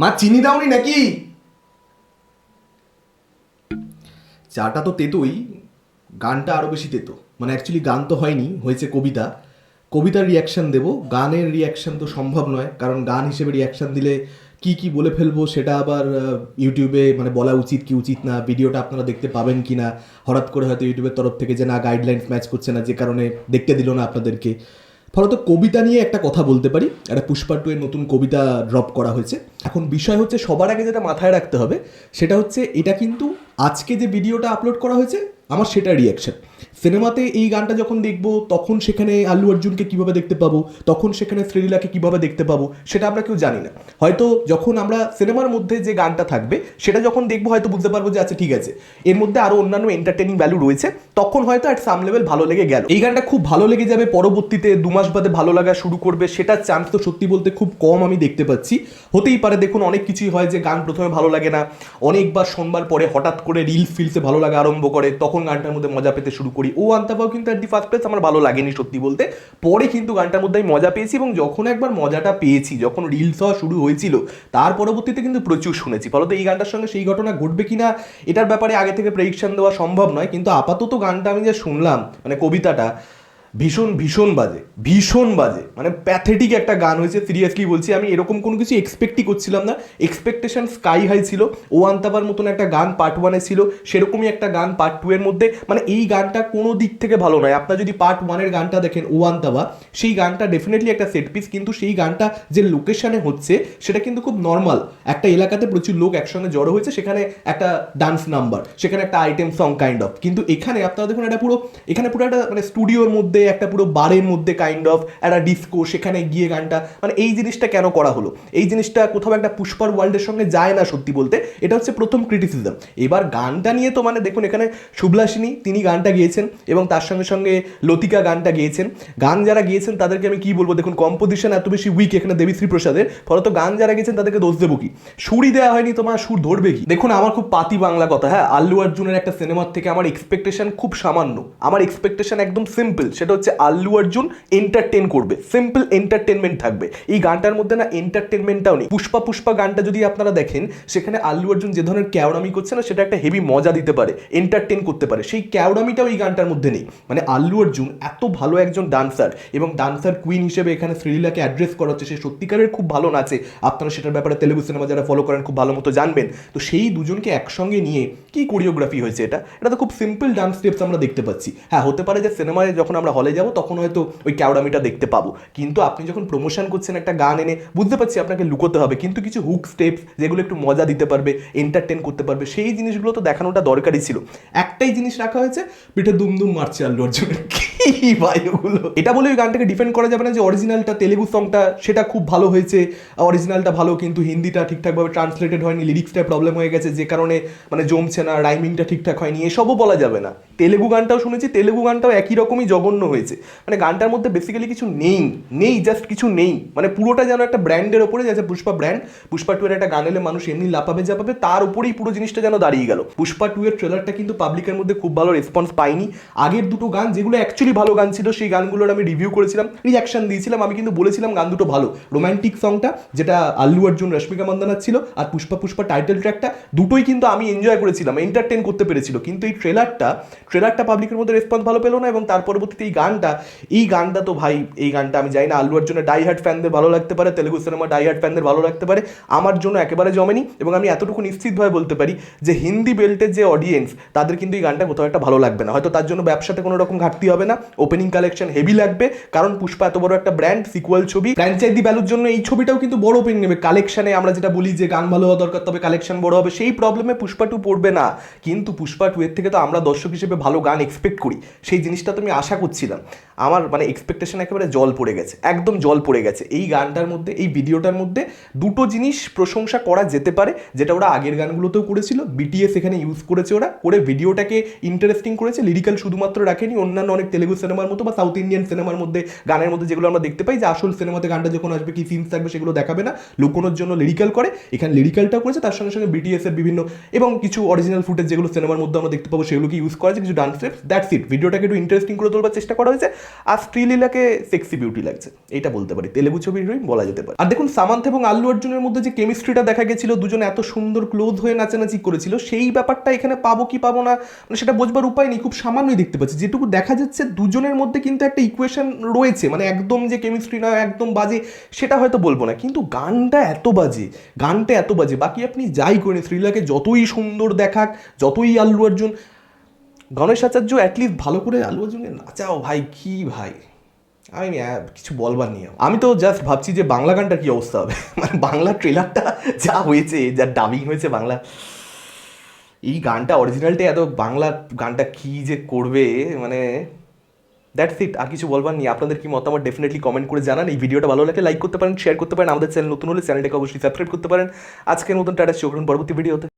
মা, চিনি দাওনি নাকি? চাটা তো তেতোই, গানটা আরও বেশি তেতো। মানে অ্যাকচুয়ালি গান তো হয়নি, হয়েছে কবিতা। কবিতার রিয়াকশন দেব। গানের রিয়াকশন তো সম্ভব নয়, কারণ গান হিসেবে রিয়াকশন দিলে কি কি বলে ফেলব সেটা আবার ইউটিউবে মানে বলা উচিত কি উচিত না, ভিডিওটা আপনারা দেখতে পাবেন কি না হঠাৎ করে হয়তো ইউটিউবের তরফ থেকে যে না গাইডলাইন্স ম্যাচ করছে না, যে কারণে দেখতে দিল না আপনাদেরকে। ফলত কবিতা নিয়ে একটা কথা বলতে পারি। একটা পুষ্পা টু এর নতুন কবিতা ড্রপ করা হয়েছে। এখন বিষয় হচ্ছে সবার আগে যেটা মাথায় রাখতে হবে, সেটা হচ্ছে এটা কিন্তু আজকে যে ভিডিওটা আপলোড করা হয়েছে, আমার সেটা রিয়াকশন সিনেমাতে এই গানটা যখন দেখব, তখন সেখানে আল্লু অর্জুনকে কীভাবে দেখতে পাবো? তখন সেখানে শ্রীলীলাকে কীভাবে দেখতে পাবো? সেটা আমরা কেউ জানি না। হয়তো যখন আমরা সিনেমার মধ্যে যে গানটা থাকবে, সেটা যখন দেখব, হয়তো বুঝতে পারব যে আচ্ছা ঠিক আছে। এর মধ্যে আরও অন্যান্য এন্টারটেনিং ভ্যালু রয়েছে। তখন হয়তো at সাম লেভেল ভালো লেগে গেল। এই গানটা খুব ভালো লেগে যাবে। পরবর্তীতে দু মাস বাদে ভালো লাগা শুরু করবে। সেটার চান্স তো সত্যি বলতে খুব কম আমি দেখতে পাচ্ছি। হতেই পারে দেখুন, অনেক কিছুই হয় যে গান প্রথমে ভালো লাগে না। অনেকবার শোনবার পরে হঠাৎ করে রিলস ফিলসে ভালো লাগা আরম্ভ করে। তখন গানটার মধ্যে মজা পেতে শুরু করি। ও আন্তাপাও কিন্তু অ্যাট দি ফার্স্ট প্লেস আমার ভালো লাগেনি সত্যি বলতে। পরে কিন্তু গানটার মধ্যে আমি মজা পেয়েছি এবং যখন একবার মজাটা পেয়েছি, যখন রিলস হওয়া শুরু হয়েছিল, তার পরবর্তীতে কিন্তু প্রচুর শুনেছি। ফলত এই গানটার সঙ্গে সেই ঘটনা ঘটবে কিনা, এটার ব্যাপারে আগে থেকে প্রেডিকশন দেওয়া সম্ভব নয়। কিন্তু আপাতত গানটা আমি যা শুনলাম মানে কবিতাটা ভীষণ ভীষণ বাজে ভীষণ বাজে। মানে প্যাথেটিক একটা গান হয়েছে। সিরিয়াসলি বলছি, আমি এরকম কোনো কিছু এক্সপেক্টই করছিলাম না। এক্সপেকটেশন স্কাই হাই ছিল। ও আন্তাবার মতন একটা গান পার্ট ওয়ানে ছিল। সেরকমই একটা গান পার্ট টু এর মধ্যে। মানে এই গানটা কোনো দিক থেকে ভালো নয়। আপনার যদি পার্ট ওয়ানের গানটা দেখেন ও আন্তাবা সেই গানটা ডেফিনেটলি একটা সেট পিস কিন্তু সেই গানটা যে লোকেশনে হচ্ছে, সেটা কিন্তু খুব নর্মাল একটা এলাকাতে প্রচুর লোক একসঙ্গে জড়ো হয়েছে। সেখানে একটা ডান্স নাম্বার সেখানে একটা আইটেম সং কাইন্ড অফ কিন্তু এখানে আপনারা দেখুন, এটা পুরো, এখানে পুরো একটা মানে স্টুডিওর মধ্যে একটা পুরো বারের মধ্যে কাইন্ড অফ একটা ডিস্কো সেখানে গিয়ে গানটা। মানে এই জিনিসটা কেন করা হলো? এই জিনিসটা কোথাও একটা পুষ্পার ওয়ার্ল্ডের সঙ্গে যায় না সত্যি বলতে। এটা হচ্ছে প্রথম ক্রিটিসিজম এবার গানটা নিয়ে তো মানে দেখুন, এখানে শুভলাসিনী তিনি গানটা গিয়েছেন এবং তার সঙ্গে সঙ্গে লতিকা গানটা গিয়েছেন। গান যারা গিয়েছেন, তাদেরকে আমি কি বলব? দেখুন কম্পোজিশন এত বেশি উইক এখানে দেবীশ্রী প্রসাদের, ফলত গান যারা গেছেন তাদেরকে দোষ দেবো কি? সুরই দেওয়া হয়নি তোমার সুর ধরবে কি? দেখুন, আমার খুব পাতি বাংলা কথা হ্যাঁ? আল্লু অর্জুনের একটা সিনেমার থেকে আমার এক্সপেকটেশন খুব সামান্য। আমার এক্সপেকটেশন একদম সিম্পল সেটা হচ্ছে আল্লু অর্জুন এন্টারটেন করবে। সিম্পল এন্টারটেনমেন্ট থাকবে। এই গানটার মধ্যে না এন্টারটেনমেন্টটাও নেই। পুষ্পা পুষ্পা গানটা যদি আপনারা দেখেন, সেখানে আল্লু অর্জুন যে ধরনের ক্যাওড়ামি করছে না, সেটা একটা হেভি মজা দিতে পারে এন্টারটেন করতে পারে। সেই ক্যাওড়ামিটাও এই গানটার মধ্যে নেই। মানে আল্লু অর্জুন এত ভালো একজন ডান্সার এবং ডান্সার কুইন হিসেবে এখানে শ্রীলীলাকে অ্যাড্রেস করা হচ্ছে। সে সত্যিকারের খুব ভালো নাচে। আপনারা সেটার ব্যাপারে তেলেগু সিনেমা যারা ফলো করেন, খুব ভালো মতো জানবেন। তো সেই দুজনকে একসঙ্গে নিয়ে কি কোরিওগ্রাফি হয়েছে এটা? এটা তো খুব সিম্পল ডান্স স্টেপস আমরা দেখতে পাচ্ছি। হ্যাঁ হতে পারে যে সিনেমায় যখন আমরা হলে যাব, তখন হয়তো ওই ক্যাওড়ামিটা দেখতে পাবো। কিন্তু আপনি যখন প্রমোশন করছেন একটা গান এনে, বুঝতে পারছি আপনাকে লুকোতে হবে, কিন্তু কিছু হুক স্টেপস যেগুলো একটু মজা দিতে পারবে এন্টারটেন করতে পারবে, সেই জিনিসগুলো তো দেখানোটা দরকারই ছিল। একটাই জিনিস রাখা হয়েছে, পিঠে দুমদুম মারছে আল্লু অর্জুনের কি ভাই ওগুলো? এটা বলে ওই গানটাকে ডিফেন্ড করা যাবে না যে অরিজিনালটা তেলেগু সংটা সেটা খুব ভালো হয়েছে অরিজিনালটা ভালো, কিন্তু হিন্দিটা ঠিকঠাকভাবে ট্রান্সলেটেড হয়নি লিরিক্সটা প্রবলেম হয়ে গেছে, যে কারণে মানে জমছে না রাইমিংটা ঠিকঠাক হয়নি, এসবও বলা যাবে না। তেলেগু গানটাও শুনেছি, তেলেগু গানটাও একই রকমই জঘন্য হয়েছে। মানে গানটার মধ্যে বেসিক্যালি কিছু নেই নেই জাস্ট কিছু নেই। মানে পুরোটা যেন একটা ব্র্যান্ডের ওপরে যাচ্ছে পুষ্পা ব্র্যান্ড পুষ্পা টু এর একটা গান এলে মানুষ এমনি লাপাবে যাপাবে তার উপরেই পুরো জিনিসটা যেন দাঁড়িয়ে গেল। পুষ্পা টু এর ট্রেলারটা কিন্তু পাবলিকের মধ্যে খুব ভালো রেসপন্স পাইনি। আগের দুটো গান যেগুলো অ্যাকচুয়ালি ভালো গান ছিল, সেই গানগুলোর আমি রিভিউ করেছিলাম রিয়াকশন দিয়েছিলাম, আমি কিন্তু বলেছিলাম গান দুটো ভালো। রোমান্টিক সংটা যেটা আল্লু অর্জুন, রশ্মিকা মন্দানার ছিল, আর পুষ্পা পুষ্পা টাইটেল ট্র্যাকটা দুটোই কিন্তু আমি এনজয় করেছিলাম এন্টারটেন করতে পেরেছিল। কিন্তু এই ট্রেলারটা ট্রেলারটা পাবলিকের মধ্যে রেসপন্স ভালো পেল না এবং তার পরবর্তীতে এই গানটা এই গানটা তো ভাই, এই গানটা আমি জানি না আল্লু অর্জুনের ডাই হার্ট ফ্যানদের ভালো লাগতে পারে, তেলেগু সিনেমা ডাই হার্ট ফ্যানদের ভালো লাগতে পারে, আমার জন্য একেবারে জমেনি এবং আমি এতটুকু নিশ্চিতভাবে বলতে পারি যে হিন্দি বেল্টের যে অডিয়েন্স তাদের কিন্তু এই গানটা কোথাও একটা ভালো লাগবে না। হয়তো তার জন্য ব্যবসাতে কোনো রকম ঘাটতি হবে না ওপেনিং কালেকশন হেভি লাগবে, কারণ পুষ্পা এত বড় একটা ব্র্যান্ড সিকুয়াল ছবি। ফ্র্যাঞ্চাইজি ভ্যালুর জন্য এই ছবিটাও কিন্তু বড় ওপেনিং নেবে। কালেকশনে আমরা যেটা বলি যে গান ভালো হওয়া দরকার, তবে কালেকশন বড় হবে, সেই প্রবলেমে পুষ্পা টু পড়বে না। কিন্তু পুষ্পা টু এর থেকে তো আমরা দর্শক হিসেবে ভালো গান এক্সপেক্ট করি, সেই জিনিসটা তো আমি আশা করছিলাম। আমার মানে এক্সপেকটেশন একেবারে জল পড়ে গেছে, একদম জল পড়ে গেছে। এই গানটার মধ্যে, এই ভিডিওটার মধ্যে দুটো জিনিস প্রশংসা করা যেতে পারে, যেটা ওরা আগের গানগুলোতেও করেছিল বিটিএস এখানে ইউজ করেছে ওরা, করে ভিডিওটাকে ইন্টারেস্টিং করেছে লিরিক্যাল শুধুমাত্র রাখেনি, অন্যান্য অনেক তেলেগু সিনেমার মতো বা সাউথ ইন্ডিয়ান সিনেমার মধ্যে, গানের মধ্যে যেগুলো আমরা দেখতে পাই, যে আসল সিনেমাতে গানটা যখন আসবে, কি সিনস থাকবে সেগুলো দেখাবে না, লুকোনোর জন্য লিরিক্যাল করে, এখানে লিরিক্যালটাও করেছে, তার সঙ্গে সঙ্গে বিটিএস এর বিভিন্ন, এবং কিছু অরিজিনাল ফুটেজ যেগুলো সিনেমার মধ্যে আমরা দেখতে পাবো, সেগুলোকে ইউজ করা যায় কিছু ডান্স স্টেপস দ্যাটস ইট ভিডিওটাকে একটু ইন্টারেস্টিং করে তোলবার চেষ্টা করা হয়েছে, আর শ্রীলীলাকে সেক্সি বিউটি লাগছে এটা বলতে পারি। তেলেগু ছবির হিরোইন বলা যেতে পারে। আর দেখুন সামান্থ এবং আল্লু অর্জুনের মধ্যে যে কেমিস্ট্রিটা দেখা গেছিল, দুজন এত সুন্দর ক্লোজ হয়ে নাচানাচি করেছিল, সেই ব্যাপারটা এখানে পাবো কি পাবো না মানে সেটা বোঝবার উপায় নেই, খুব সামান্যই দেখতে পাচ্ছি। যেটুকু দেখা যাচ্ছে, দুজনের মধ্যে কিন্তু একটা ইকুয়েশন রয়েছে মানে একদম যে কেমিস্ট্রি না একদম বাজে, সেটা হয়তো বলব না। কিন্তু গানটা এত বাজে, গানটা এত বাজে, বাকি আপনি যাই করেন শ্রীলাকে যতই সুন্দর দেখাক, যতই আল্লু অর্জুন গণেশ আচার্য অ্যাটলিস্ট ভালো করে আলু অর্জুনকে নাচাও ভাই, কি ভাই? আমি কিছু বলবার নিয়ে আমি তো জাস্ট ভাবছি যে বাংলা গানটার কি অবস্থা হবে? মানে বাংলা ট্রেলারটা যা হয়েছে, যা ডাবিং হয়েছে বাংলা। এই গানটা অরিজিনালটা এত বাংলা গানটা কি যে করবে মানে দ্যাটস ইট আর কিছু বলবার নেই। আপনাদের কি মতামত ডেফিনেটলি কমেন্ট করে জানান। এই ভিডিওটা ভালো লাগলে লাইক করতে পারেন শেয়ার করতে পারেন। আমাদের চ্যানেল নতুন হলে চ্যানেলটাকে অবশ্যই সাবস্ক্রাইব করতে পারেন। আজকের মতন টাটা চোখ পরবর্তী ভিডিওতে